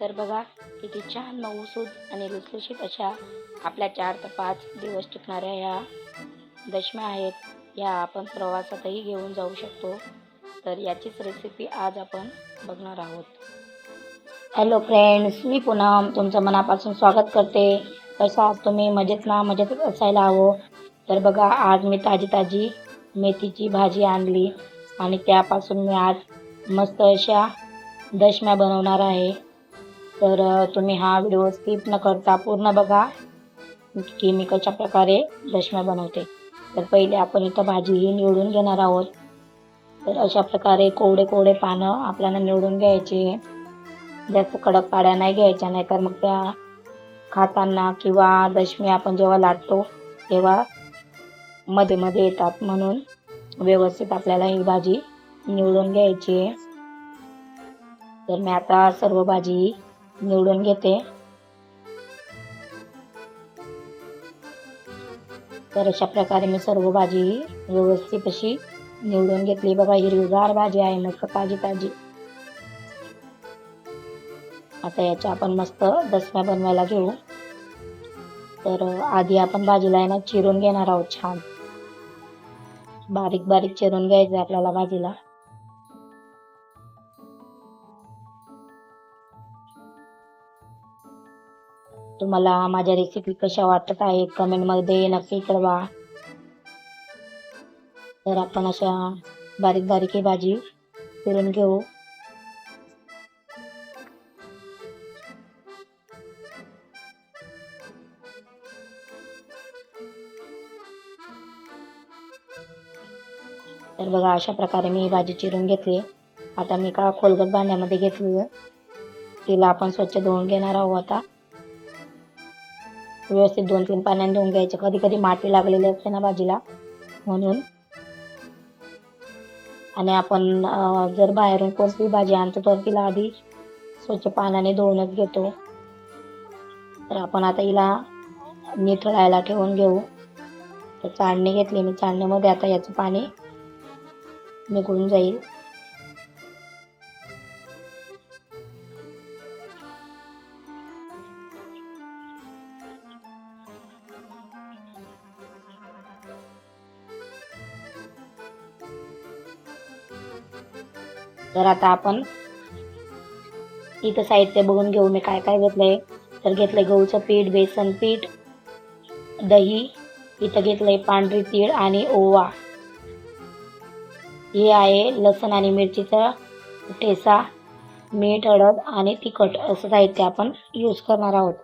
तर बघा किती छान मऊसूद आणि लुसलुशीत अशा आपल्या चार ते पाच दिवस टिकणाऱ्या ह्या दशम्या आहेत. या आपण प्रवासातही घेऊन जाऊ शकतो. तर याचीच रेसिपी आज आपण बघणार आहोत. हॅलो फ्रेंड्स मी पूनम तुमचं मनापासून स्वागत करते. कसा आज तुम्ही मजेत ना मजेतच असायला हवं. तर बघा आज मी ताजी ताजी मेथीची भाजी आणली. आणि त्यापासून मी आज मस्त अशा दशम्या बनवणार आहे. तर तुम्ही हा व्हिडिओ स्किप न करता पूर्ण बघा की मी कशा प्रकारे दशम्या बनवते. तर पहिले आपण इथं भाजीही निवडून घेणार आहोत. तर अशा प्रकारे कोवडे कोवडे पानं आपल्याला निवडून घ्यायचे. जास्त कडक पाड्या नाही घ्यायच्या नाही तर मग त्या खाताना किंवा दशमी आपण जेव्हा लाटतो तेव्हा मध्ये मध्ये येतात. म्हणून व्यवस्थित आपल्याला ही भाजी निवडून घ्यायची. आहे तर मी आता सर्व भाजी निवडून घेते. तर अशा प्रकारे मी सर्व भाजी व्यवस्थित अशी निवडून घेतली. बघा हिरवीगार भाजी आहे मस्त ताजी ताजी आता याच्या आपण मस्त दसम्या बनवायला घेऊ. तर आधी आपण भाजीला आहे ना चिरून घेणार आहोत छान. बारीक बारीक चिरून घ्यायचं आपल्याला भाजीला. तुम्हाला माझ्या रेसिपी कशा वाटत आहेत कमेंटमध्ये नक्की कळवा. तर आपण अशा बारीक बारीक ही भाजी चिरून घेऊ. तर बघा अशा प्रकारे मी ही भाजी चिरून घेतली. आता मी का खोलगट भांड्यामध्ये घेतली तिला आपण स्वच्छ धुवून घेणार आहोत आता. व्यवस्थित दोन तीन पाण्याने धुवून घ्यायचे. कधी कधी माती लागलेली असते ना भाजीला म्हणून. आणि आपण जर बाहेरून कोणती भाजी आणतो तर तिला आधी स्वच्छ पाण्याने धुवूनच घेतो. तर आपण आता हिला निथळायला ठेवून घेऊ. तर चाळणी घेतली मी. चाळणीमध्ये आता याचं पाणी निघून जाईल. तर आता आपण इथं साहित्य बघून घेऊ मी काय काय घेतलंय. तर घेतलंय गहूचं पीठ बेसन पीठ दही इथं घेतलंय पांढरी तीळ आणि ओवा. हे आहे लसण आणि मिरचीचा ठेसा मीठ हळद आणि तिखट असं साहित्य आपण यूज करणार आहोत.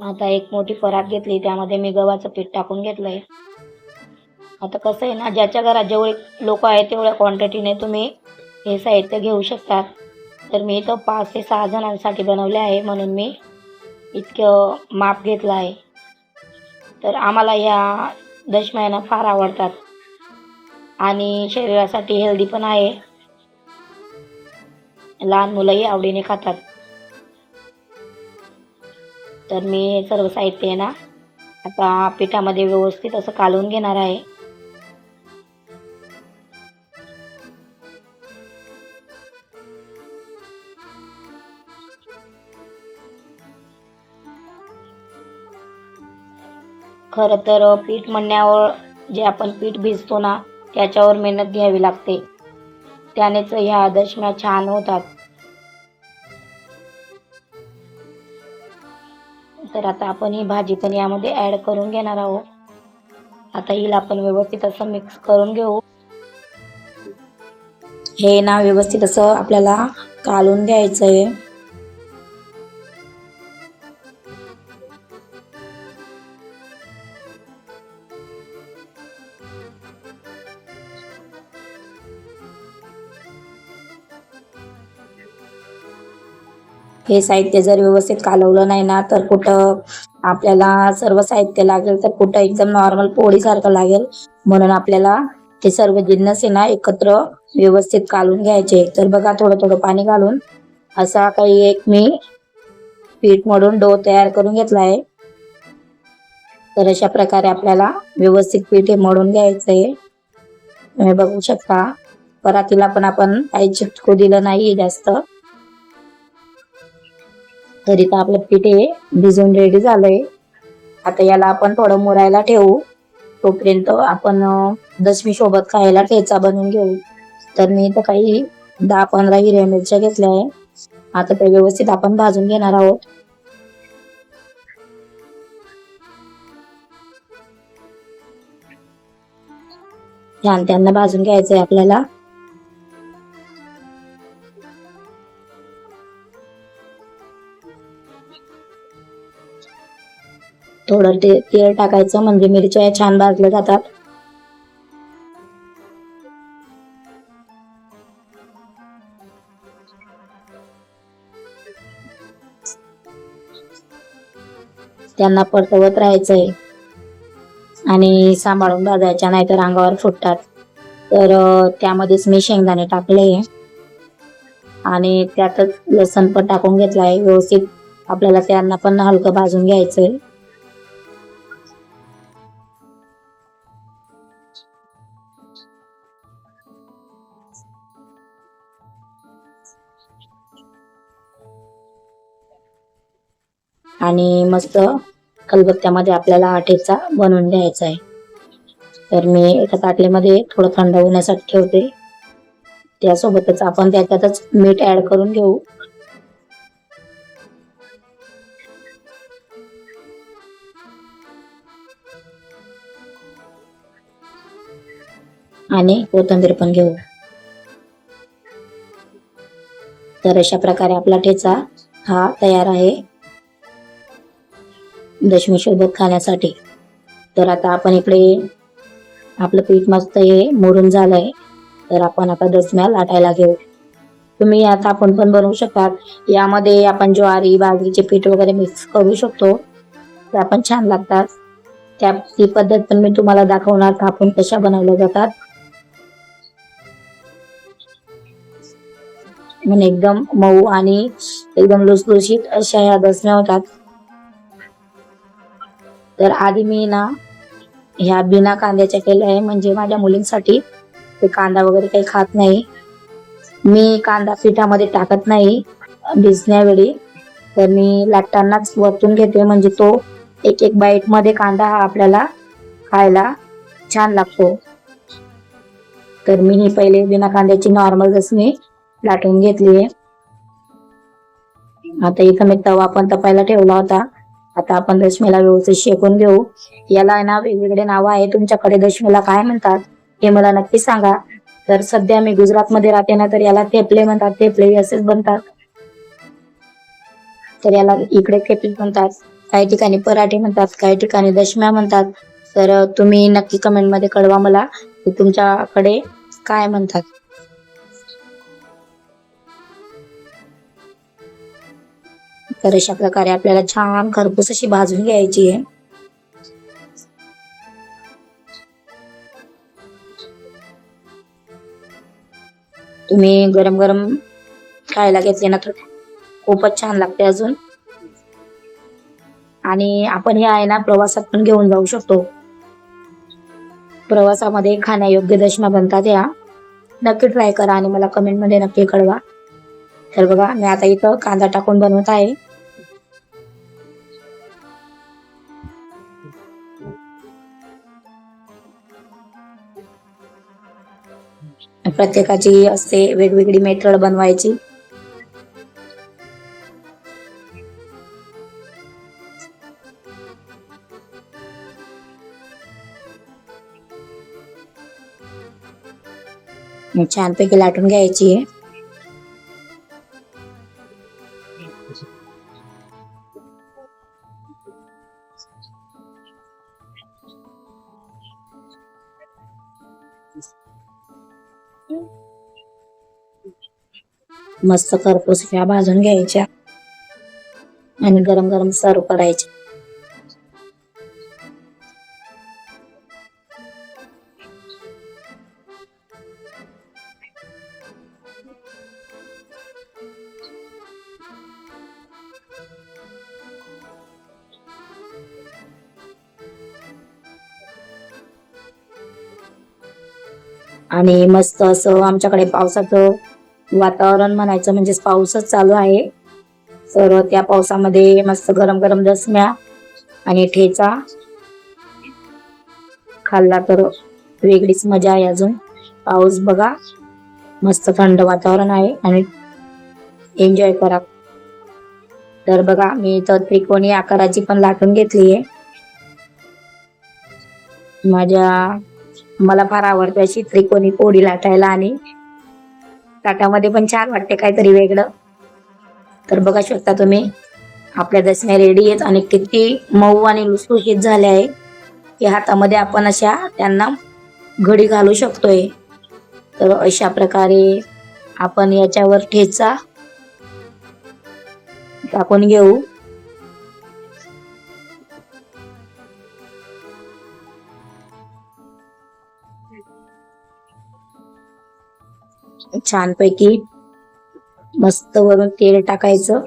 आता एक मोठी परात घेतली त्यामध्ये मी गव्हाचं पीठ टाकून घेतलंय. आता कसं आहे ना ज्याच्या घरात जेवढे लोक आहेत तेवढ्या क्वांटिटीने तुम्ही हे साहित्य घेऊ शकतात. तर मी इथं पाच ते सहा जणांसाठी बनवले आहे म्हणून मी इतकं माप घेतलं आहे. तर आम्हाला या दशम्याना फार आवडतात. आणि शरीरासाठी हेल्दी पण आहे. लहान मुलंही आवडीने खातात. तर मी सर्व साहित्य आहे ना आता पिठामध्ये व्यवस्थित असं कालवून घेणार आहे. खरं तर पीठ म्हणण्यावर जे आपण पीठ भिजतो ना त्याच्यावर मेहनत घ्यावी लागते. त्यानेच ह्या दशम्या छान होतात. तर आता आपण ही भाजी पण यामध्ये ॲड करून घेणार आहोत. आता हिला आपण व्यवस्थित असं मिक्स करून घेऊ. हे ना व्यवस्थित असं आपल्याला कालून घ्यायचं आहे हे साहित्य जर व्यवस्थित कालवलं नाही ना तर कुठं आपल्याला सर्व साहित्य लागेल तर कुठं एकदम नॉर्मल पोळीसारखं लागेल. म्हणून आपल्याला हे सर्व जिन्नस आहे ना एकत्र व्यवस्थित कालून घ्यायचे. तर बघा थोडं थोडं पाणी घालून असा काही एक मी पीठ मळून डो तयार करून घेतला आहे. तर अशा प्रकारे आपल्याला व्यवस्थित पीठ हे मळून घ्यायचं आहे तुम्ही बघू शकता. परातीला पण आपण काही चिटकू दिलं नाही जास्त. तरी तर आपलं पीठ हे भिजून रेडी झालंय. आता याला आपण थोडं मुरायला ठेवू. तोपर्यंत आपण दशमी सोबत खायला ठेचा बनवून घेऊ. तर मी इथं काही दहा पंधरा हिरव्या मिरच्या घेतल्या आहे. आता ते व्यवस्थित आपण भाजून घेणार आहोत. छान त्यांना भाजून घ्यायचंय आपल्याला. थोडं ते तेल टाकायचं म्हणजे मिरच्या छान भाजल्या जातात. त्यांना परतवत राहायचंय. आणि सांभाळून भाजायच्या नाहीतर अंगावर फुटतात. तर त्यामध्येच मी शेंगदाणे टाकले. आणि त्यातच लसण पण टाकून घेतलाय. व्यवस्थित आपल्याला त्यांना पण हलकं भाजून घ्यायचंय. आणि मस्त खलबत्त्यामध्ये आपल्याला हा ठेचा बनवून घ्यायचा आहे. तर मी एका ताटलीमध्ये थोडं थंड होण्यासाठी ठेवते. त्यासोबतच आपण त्याच्यातच मीठ ऍड करून घेऊ. आणि कोथिंबीर पण घेऊ. तर अशा प्रकारे आपला ठेचा हा तयार आहे. दशमी सोबत खाण्यासाठी. तर आता आपण इकडे आपलं पीठ मस्त हे मोडून झालंय. तर आपण आता दसम्या लाटायला घेऊ. तुम्ही आता आपण पण बनवू शकतात यामध्ये आपण ज्वारी बाजरीचे पीठ वगैरे मिक्स करू शकतो. ते आपण छान लागतात. त्या ती पद्धत पण मी तुम्हाला दाखवणार थापून कशा बनवल्या जातात. म्हणजे एकदम मऊ आणि एकदम लुसलुशीत अशा ह्या दसम्या होतात तर आधी मी ना ह्या बिना कांद्याच्या केल्या आहे. म्हणजे माझ्या मुलींसाठी ते कांदा वगैरे काही खात नाही. मी कांदा पिठामध्ये टाकत नाही. भिजण्यावेळी. तर मी लाटतानाच वरतून घेते. म्हणजे तो एक एक बाईटमध्ये कांदा हा आपल्याला खायला छान लागतो. तर मी ही पहिले बिना कांद्याची नॉर्मल मी लाटून घेतली आहे. आता इथं मी तवा पण तपायला ठेवला होता. आता आपण दशमीला व्यवस्थित शेकून घेऊ. याला ना वेगवेगळे नाव आहे तुमच्याकडे दशमीला काय म्हणतात हे मला नक्की सांगा. तर सध्या मी गुजरातमध्ये राहते ना तर याला थेपले म्हणतात. थेपले असेच बनतात. तर याला इकडे थेपले म्हणतात. काही ठिकाणी पराठे म्हणतात काही ठिकाणी दशम्या म्हणतात. तर तुम्ही नक्की कमेंटमध्ये कळवा मला. की तुमच्याकडे काय म्हणतात? तर अशा प्रकारे आपल्याला छान खरपूस अशी भाजून घ्यायची आहे. तुम्ही गरम गरम खायला घेतले ना तर खूपच छान लागते अजून. आणि आपण हे आहे ना प्रवासात पण घेऊन जाऊ शकतो. प्रवासामध्ये खाण्यायोग्य दशमा बनतात या. नक्की ट्राय करा आणि मला कमेंटमध्ये नक्की कळवा. तर बघा मी आता इथं कांदा टाकून बनवत आहे. प्रत्येकाची असते वेगवेगळी मेथड बनवायची. छानपैकी लाटून घ्यायची आहे. मस्त खरपूस ह्या भाजून घ्यायच्या. आणि गरम गरम सर्व करायचे. आणि मस्त असं आमच्याकडे पावसाचं वातावरण म्हणायचं म्हणजेच पाऊसच चालू आहे. तर त्या पावसामध्ये मस्त गरम गरम दसम्या आणि ठेचा. खाल्ला तर वेगळीच मजा आहे अजून. पाऊस बघा. मस्त थंड वातावरण आहे आणि एन्जॉय करा. तर बघा मी इथं त्रिकोणी आकाराची पण लाटून घेतली आहे. माझ्या मला फार आवडते अशी त्रिकोणी पोळी लाटायला आणि ताटामध्ये पण छान वाटते काहीतरी वेगळं. तर बघा शकता तुम्ही आपल्या दसण्या रेडी आहेत आणि किती मऊ आणि लुसलुशीत झाल्या आहे. की हातामध्ये आपण अशा त्यांना घडी घालू शकतोय. तर अशा प्रकारे आपण याच्यावर ठेचा टाकून घेऊ. छानपैकी मस्त वरून तेल टाकायचं.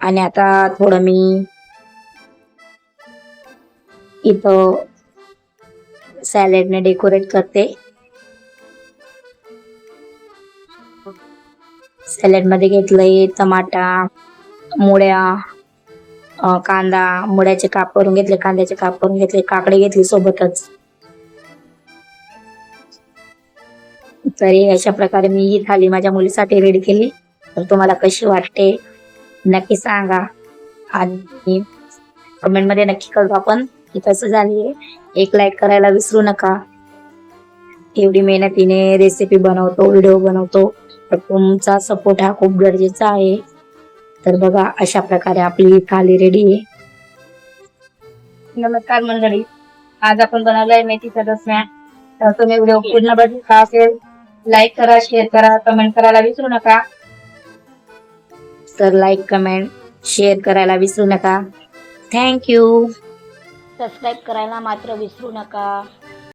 आणि आता थोडं मी इथं सॅलेडने डेकोरेट करते. सॅलेडमध्ये घेतलंय टमाटा मुळ्या कांदा मुळ्याचे काप करून घेतले कांद्याचे काप करून घेतले काकडे घेतली सोबतच. तरी अशा प्रकारे मी ही थाली माझ्या मुलीसाठी रेडी केली. तर तुम्हाला कशी वाटते नक्की सांगा. आणि कमेंटमध्ये नक्की कळवा आपण की कसं झाली एक लाईक करायला विसरू नका. एवढी मेहनतीने रेसिपी बनवतो व्हिडिओ बनवतो. तर तुमचा सपोर्ट हा खूप गरजेचा आहे. तर बघा अशा प्रकारे आपली थाली रेडी आहे. नमस्कार मंडळी. आज आपण बनवलाय मेथीचा दसम्या तर तुम्ही व्हिडिओ पूर्ण बघितला असेल लाईक करा शेअर करा कमेंट करायला विसरू नका. तर लाईक कमेंट शेअर करायला विसरू नका. थँक्यू सबस्क्राईब करायला मात्र विसरू नका.